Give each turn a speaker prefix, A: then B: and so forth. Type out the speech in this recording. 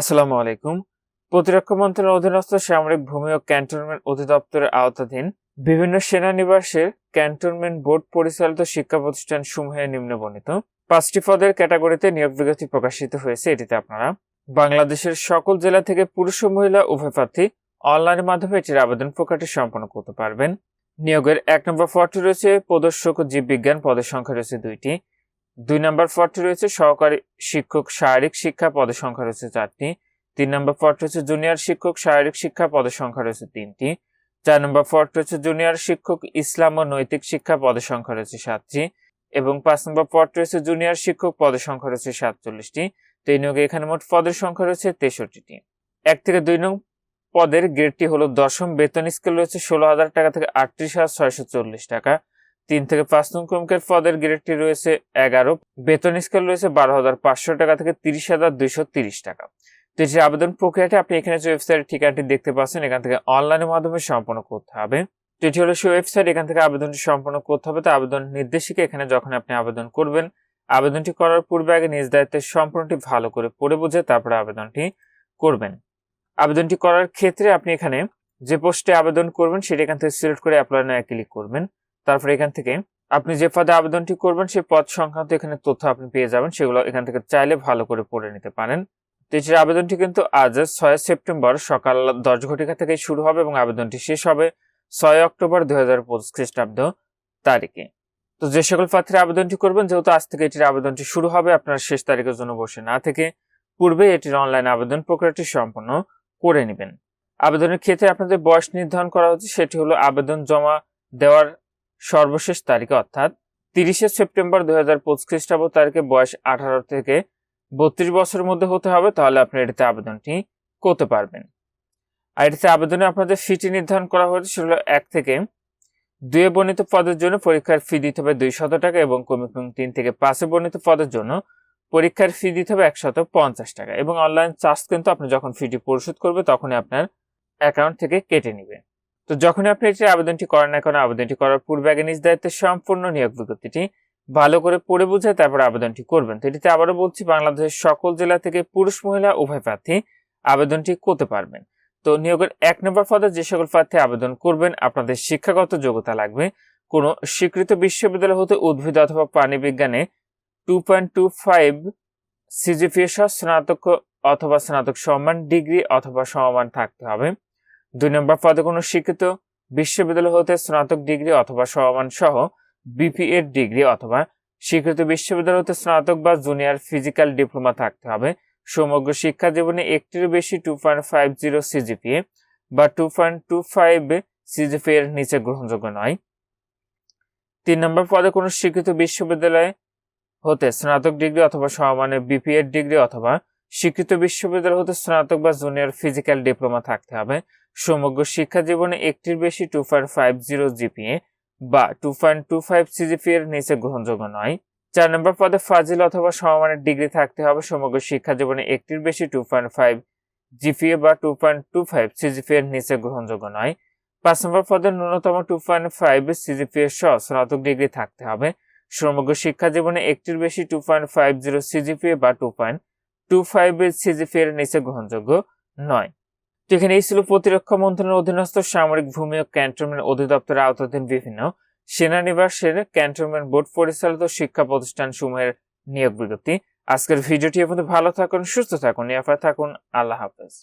A: আসসালামু আলাইকুম। প্রতিরক্ষা মন্ত্রণালয়ের অধীনস্থ সামরিক ভূমি ও ক্যান্টনমেন্ট অধিদপ্তরের আওতাধীন বিভিন্ন সেনানিবাসের ক্যান্টনমেন্ট বোর্ড পরিচালিত শিক্ষা প্রতিষ্ঠান সমূহে নিম্নবর্ণিত পাঁচটি পদের ক্যাটাগরিতে নিয়োগ বিজ্ঞপ্তি প্রকাশিত হয়েছে। এটিতে আপনারা বাংলাদেশের সকল জেলা থেকে পুরুষ ও মহিলা উভয় প্রার্থী অনলাইনের মাধ্যমে এটির আবেদন প্রক্রিয়াটি সম্পন্ন করতে পারবেন। নিয়োগের এক নম্বর পদটি রয়েছে প্রদর্শক জীববিজ্ঞান পদের সংখ্যা রয়েছে দুইটি। দুই নম্বর পদটি রয়েছে সহকারী শিক্ষক শারীরিক শিক্ষা পদের সংখ্যা রয়েছে চারটি। তিন নম্বর পদটি রয়েছে জুনিয়র শিক্ষক শারীরিক শিক্ষা পদের সংখ্যা রয়েছে তিনটি। চার নম্বর পদটি রয়েছে জুনিয়র শিক্ষক ইসলাম ও নৈতিক শিক্ষা পদের সংখ্যা রয়েছে সাতটি এবং পাঁচ নম্বর পদটি রয়েছে জুনিয়র শিক্ষক পদের সংখ্যা রয়েছে সাতচল্লিশটি। তো এই নিয়োগে এখানে মোট পদের সংখ্যা রয়েছে তেষট্টিটি। এক থেকে দুই নং পদের গ্রেডটি হলো দশম বেতন স্কেল রয়েছে ষোলো হাজার টাকা থেকে আটত্রিশ হাজার ছয়শো চল্লিশ টাকা। তিন থেকে পাঁচ নং ক্রমিকের পদের গ্রেডটি রয়েছে এগারো, বেতন স্কেল রয়েছে বারো হাজার পাঁচশো টাকা থেকে তিরিশ হাজার দুইশো তিরিশ টাকা। তো যে আবেদন প্রক্রিয়াটি, আপনি এখানে যে ওয়েবসাইটের ঠিকানাটি দেখতে পাচ্ছেন, এখান থেকে অনলাইনের মাধ্যমে সম্পন্ন করতে হবে। তো এটি হলো সেই ওয়েবসাইট এখান থেকে আবেদনটি সম্পন্ন করতে হবে। তো আবেদন নির্দেশিকা, এখানে যখন আপনি আবেদন করবেন, আবেদনটি করার পূর্বে আগে নিজ দায়িত্বের সম্পূর্ণটি ভালো করে পড়ে বুঝে তারপরে আবেদনটি করবেন। আবেদনটি করার ক্ষেত্রে আপনি এখানে যে পোস্টে আবেদন করবেন, সেটা এখান থেকে সিলেক্ট করে অ্যাপ্লাই নয় ক্লিক করবেন। তারপরে এখান থেকে আপনি যে পদে আবেদনটি করবেন, সেই পদ সংক্রান্ত এখানে তথ্য আপনি পেয়ে যাবেন, সেগুলো এখান থেকে চাইলে ভালো করে পড়ে নিতে পারেন। এটির আবেদনটি কিন্তু আজ ছয় সেপ্টেম্বর সকাল দশ ঘটিকা থেকে শুরু হবে এবং আবেদনটি শেষ হবে ছয় অক্টোবর দুই হাজার পঁচিশ খ্রিস্টাব্দ তারিখে। তো যে সকল প্রার্থীরা আবেদনটি করবেন, যেহেতু আজ থেকে এটির আবেদনটি শুরু হবে, আপনার শেষ তারিখের জন্য বসে না থেকে পূর্বে এটির অনলাইন আবেদন প্রক্রিয়াটি সম্পন্ন করে নেবেন। আবেদনের ক্ষেত্রে আপনাদের বয়স নির্ধারণ করা হচ্ছে, সেটি হলো আবেদন জমা দেওয়ার সর্বশেষ তারিখে, অর্থাৎ তিরিশে সেপ্টেম্বর দু হাজার পঁচিশ খ্রিস্টাব্দ তারিখে বয়স আঠারো থেকে বত্রিশ বছরের মধ্যে হতে হবে, তাহলে আপনি এটিতে আবেদনটি করতে পারবেন। আর এটিতে আবেদনে আপনাদের ফিটি নির্ধারণ করা হয়েছে সেগুলো এক থেকে দুয়ে বর্ণিত পদের জন্য পরীক্ষার ফি দিতে হবে দুইশত টাকা এবং কমিশন তিন থেকে পাঁচে বর্ণিত পদের জন্য পরীক্ষার ফি দিতে হবে একশত পঞ্চাশ টাকা এবং অনলাইন চার্জ কিন্তু আপনি যখন ফিটি পরিশোধ করবে, তখনই আপনার অ্যাকাউন্ট থেকে কেটে নিবে। তো যখনই আপনি এটির আবেদনটি করেন না কেন, আবেদনটি করার পূর্বে আগে নিজ দায়িত্বের সম্পূর্ণ নিয়োগ বিজ্ঞপ্তিটি ভালো করে পড়ে বুঝে তারপর আবেদনটি করবেন। তো এটিতে আবারও বলছি, বাংলাদেশের সকল জেলা থেকে পুরুষ, মহিলা, উভয় প্রার্থী আবেদনটি করতে পারবেন। তো নিয়োগের এক নম্বর পদে যে সকল প্রার্থী আবেদন করবেন, আপনাদের শিক্ষাগত যোগ্যতা লাগবে। কোনো স্বীকৃত বিশ্ববিদ্যালয় হতে উদ্ভিদ অথবা প্রাণী বিজ্ঞানে two point two five CGPA সহ স্নাতক অথবা স্নাতক সমান ডিগ্রি অথবা সমমান থাকতে হবে। দুই নম্বর পদে কোনো শিক্ষিত বিশ্ববিদ্যালয় হতে স্নাতক ডিগ্রি অথবা সমমান সহ বিপিএড ডিগ্রি অথবা স্বীকৃত বিশ্ববিদ্যালয় হতে স্নাতক বা জুনিয়র ফিজিক্যাল ডিপ্লোমা থাকতে হবে। সমগ্র শিক্ষা জীবনে একটির বেশি two point five zero CGPA বা two point two five CGPA এর নিচে গ্রহণযোগ্য নয়। তিন নম্বর পদে কোনো স্বীকৃত বিশ্ববিদ্যালয় হতে স্নাতক ডিগ্রি অথবা সমমানের বিপিএড ডিগ্রি অথবা স্বীকৃত বিশ্ববিদ্যালয় হতে স্নাতক বা জুনিয়র ফিজিক্যাল ডিপ্লোমা থাকতে হবে। সমগ্র শিক্ষা জীবনে একটির বেশি two point five zero GPA বা two point two five CGPA এর নিচে গ্রহণযোগ্য নয়। চার নম্বর পদে ফাজিল অথবা সমমানের ডিগ্রি থাকতে হবে। সমগ্র শিক্ষা জীবনে একটির বেশি টু পয়েন্ট ফাইভ জিপিএ বা two point two five CGPA এর নিচে গ্রহণযোগ্য নয়। পাঁচ নম্বর পদে ন্যূনতম টু পয়েন্ট ফাইভ সিজিপি এর সহ স্নাতক ডিগ্রি থাকতে হবে। সমগ্র শিক্ষা জীবনে একটির বেশি two point five zero CGPA বা two point two five CGPA এর নিচে গ্রহণযোগ্য নয়। তো এখানে এই ছিল প্রতিরক্ষা মন্ত্রণালয়ের অধীনস্থ সামরিক ভূমি ও ক্যান্টনমেন্ট অধিদপ্তরের আওতাধীন বিভিন্ন সেনানিবাসের ক্যান্টনমেন্ট বোর্ড পরিচালিত শিক্ষা প্রতিষ্ঠান সমূহের নিয়োগ বিজ্ঞপ্তি। আজকের ভিডিওটি আপনাদের ভালো থাকুন, সুস্থ থাকুন, নিরাপদ থাকুন। আল্লাহ হাফেজ।